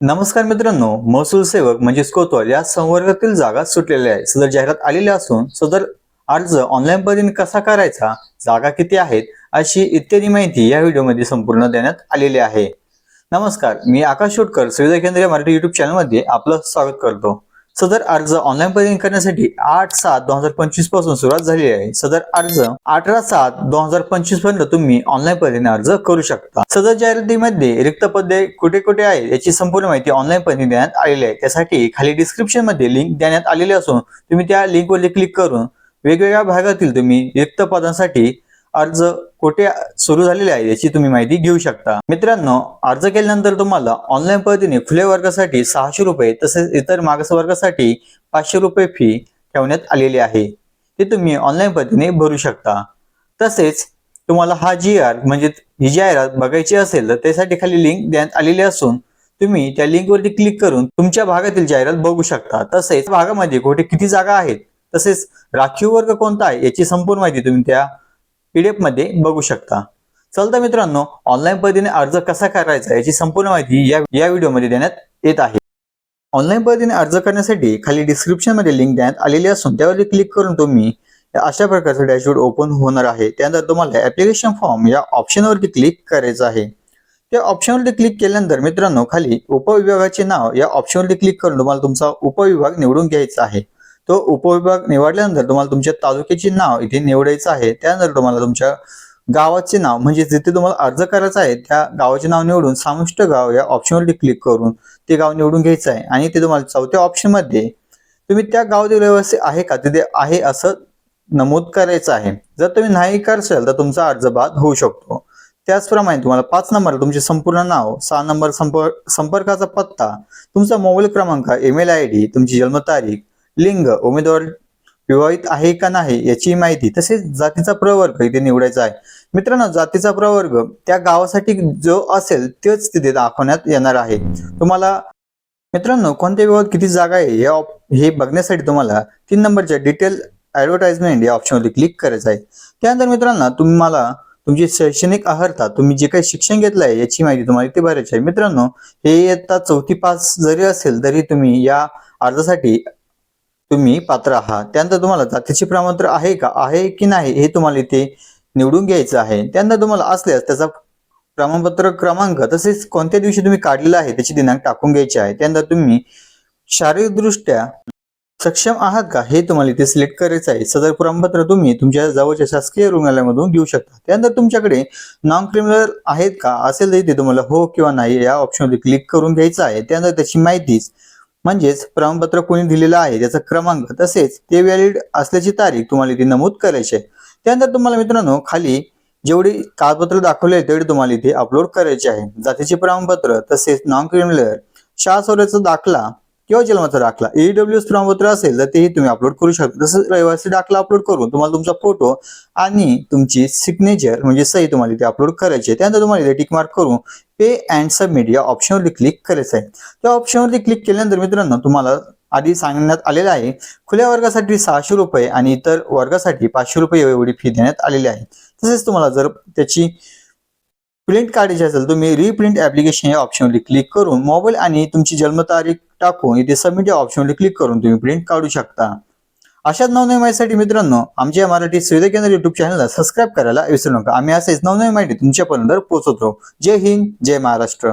नमस्कार मित्रांनो महसूल सेवक म्हणजेच कोतवाल या संवर्गातील जागा सुटलेल्या आहे सदर जाहिरात आलेली असून सदर अर्ज ऑनलाईन पद्धतीने कसा करायचा जागा किती आहेत अशी इत्यादी माहिती या व्हिडिओमध्ये संपूर्ण देण्यात आलेली आहे. नमस्कार मी आकाश शोटकर सुविधा केंद्र मराठी युट्यूब चॅनलमध्ये आपलं स्वागत करतो. सदर अर्ज ऑनलाईन पद्धतीने करण्यासाठी आठ सात दोन हजार पंचवीसपासून सुरुवात झालेली आहे. सदर अर्ज अठरा सात दोन हजार पंचवीसपर्यंत तुम्ही ऑनलाईन पद्धतीने अर्ज करू शकता. सदर जाहिरातीमध्ये रिक्त पदे कुठे कुठे आहेत याची संपूर्ण माहिती ऑनलाईन पद्धतीने देण्यात आलेली आहे. त्यासाठी खाली डिस्क्रिप्शनमध्ये लिंक देण्यात आलेली असून तुम्ही त्या लिंक वरती क्लिक करून वेगवेगळ्या भागातील तुम्ही रिक्त पदांसाठी अर्ज कुठे सुरू झालेले आहे याची तुम्ही माहिती घेऊ शकता. मित्रांनो अर्ज केल्यानंतर तुम्हाला ऑनलाईन पद्धतीने खुल्या वर्गासाठी सहाशे रुपये तसेच इतर मागास वर्गासाठी पाचशे रुपये फी ठेवण्यात आलेली आहे. ते तुम्ही ऑनलाईन पद्धतीने भरू शकता. तसेच तुम्हाला हा जी आर म्हणजे ही जाहिरात बघायची असेल तर त्यासाठी खाली लिंक देण्यात आलेली असून तुम्ही त्या लिंकवरती क्लिक करून तुमच्या भागातील जाहिरात बघू शकता. तसेच भागामध्ये कुठे किती जागा आहेत तसेच राखीव वर्ग कोणता आहे याची संपूर्ण माहिती तुम्ही त्या पीडीएफमध्ये बघू शकता. चलता मित्रांनो ऑनलाईन पद्धतीने अर्ज कसा करायचा याची संपूर्ण माहिती या या व्हिडिओमध्ये देण्यात येत आहे. ऑनलाईन पद्धतीने अर्ज करण्यासाठी खाली डिस्क्रिप्शनमध्ये लिंक देण्यात आलेली असून त्यावरती क्लिक करून तुम्ही अशा प्रकारचं डॅशबोर्ड ओपन होणार आहे. त्यानंतर तुम्हाला ऍप्लिकेशन फॉर्म या ऑप्शनवरती क्लिक करायचं आहे. त्या ऑप्शनवरती क्लिक केल्यानंतर मित्रांनो खाली उपविभागाचे नाव या ऑप्शनवरती क्लिक करून तुम्हाला तुमचा उपविभाग निवडून घ्यायचा आहे. तो उपविभाग निवडल्यानंतर तुम्हाला तुमच्या तालुक्याचे नाव इथे निवडायचं आहे. त्यानंतर तुम्हाला तुमच्या गावाचे नाव म्हणजे जिथे तुम्हाला अर्ज करायचा आहे त्या गावाचे नाव निवडून सामुष्ट गाव या ऑप्शनवरती क्लिक करून ते गाव निवडून घ्यायचं आहे. आणि ते तुम्हाला चौथ्या ऑप्शनमध्ये तुम्ही त्या गाव व्यवस्थित आहे का? तिथे आहे असं नमूद करायचं आहे. जर तुम्ही नाही करशाल तर तुमचा अर्ज बाद होऊ शकतो. त्याचप्रमाणे तुम्हाला पाच नंबर तुमचे संपूर्ण नाव सहा नंबर संपर्क संपर्काचा पत्ता तुमचा मोबाईल क्रमांक ईमेल आय डी तुमची जन्मतारीख लिंग उमेदवार विवाहित आहे का नाही याची माहिती तसेच जातीचा प्रवर्ग इथे निवडायचा आहे. मित्रांनो जातीचा प्रवर्ग त्या गावासाठी जो असेल तेच तिथे दाखवण्यात येणार आहे. तुम्हाला मित्रांनो कोणत्या विभागात किती जागा आहे या हे बघण्यासाठी तुम्हाला तीन नंबरच्या डिटेल ऍडव्हर्टाइजमेंट या ऑप्शनवरती क्लिक करायचं आहे. त्यानंतर मित्रांनो तुम्हाला तुमची शैक्षणिक अर्हता तुम्ही जे काही शिक्षण घेतलं आहे याची माहिती तुम्हाला इथे भरायची आहे. मित्रांनो हे इयत्ता चौथी पास जरी असेल तरी तुम्ही या अर्जासाठी तुम्ही पात्र आहात. त्यानंतर तुम्हाला जातीचे प्रमाणपत्र आहे का? आहे की नाही? हे तुम्हाला इथे निवडून घ्यायचं आहे. त्यानंतर तुम्हाला असल्यास त्याचा प्रमाणपत्र क्रमांक तसेच कोणत्या दिवशी तुम्ही काढलेला आहे त्याची दिनांक टाकून घ्यायची आहे. त्यानंतर तुम्ही शारीरिकदृष्ट्या सक्षम आहात का? हे तुम्हाला इथे सिलेक्ट करायचं आहे. सदर प्रमाणपत्र तुम्ही तुमच्या जवळच्या शासकीय रुग्णालयामधून घेऊ शकता. त्यानंतर तुमच्याकडे नॉन क्रिमिनल आहेत का? असेल तर इथे तुम्हाला हो किंवा नाही या ऑप्शनवरती क्लिक करून घ्यायचं आहे. त्यानंतर त्याची माहितीच म्हणजेच प्रमाणपत्र कोणी दिलेलं आहे त्याचा क्रमांक तसेच ते व्हॅलिड असल्याची तारीख तुम्हाला इथे नमूद करायची आहे. त्यानंतर तुम्हाला मित्रांनो खाली जेवढी कागदपत्र दाखवले तेवढे तुम्हाला इथे अपलोड करायचे आहे. जातीचे प्रमाणपत्र तसेच नॉन क्रिमिनल शाळा सोडण्याचा दाखला किंवा जन्माचा दाखला ईडब्ल्यू प्रमाणपत्र असेल तर तेही तुम्ही अपलोड करू शकता. तसंच रहिवासी दाखला अपलोड करून तुम्हाला तुमचा फोटो आणि तुमची सिग्नेचर म्हणजे सही तुम्हाला इथे अपलोड करायची आहे. त्यानंतर तुम्हाला इथे टिक मार्क करून पे अँड सबमिट या ऑप्शनवरती क्लिक करायचं आहे. त्या ऑप्शनवरती क्लिक केल्यानंतर मित्रांनो तुम्हाला आधी सांगण्यात आलेलं आहे खुल्या वर्गासाठी सहाशे रुपये आणि इतर वर्गासाठी पाचशे रुपये एवढी फी देण्यात आलेली आहे. तसेच तुम्हाला जर त्याची प्रिंट काढायची असेल तुम्ही रिप्रिंट ऍप्लिकेशन या ऑप्शनवरती क्लिक करून मोबाईल आणि तुमची जन्मतारीख टाकून इथे सबमिट या ऑप्शनवर क्लिक करून तुम्ही प्रिंट काढू शकता. अशाच नवनवीन माहितीसाठी मित्रांनो आमच्या मराठी सुविधा केंद्र युट्यूब चॅनलला सबस्क्राईब करायला विसरू नका. आम्ही असेच नवनवीन माहिती तुमच्यापर्यंत पोहोचवतो. जय हिंद जय महाराष्ट्र.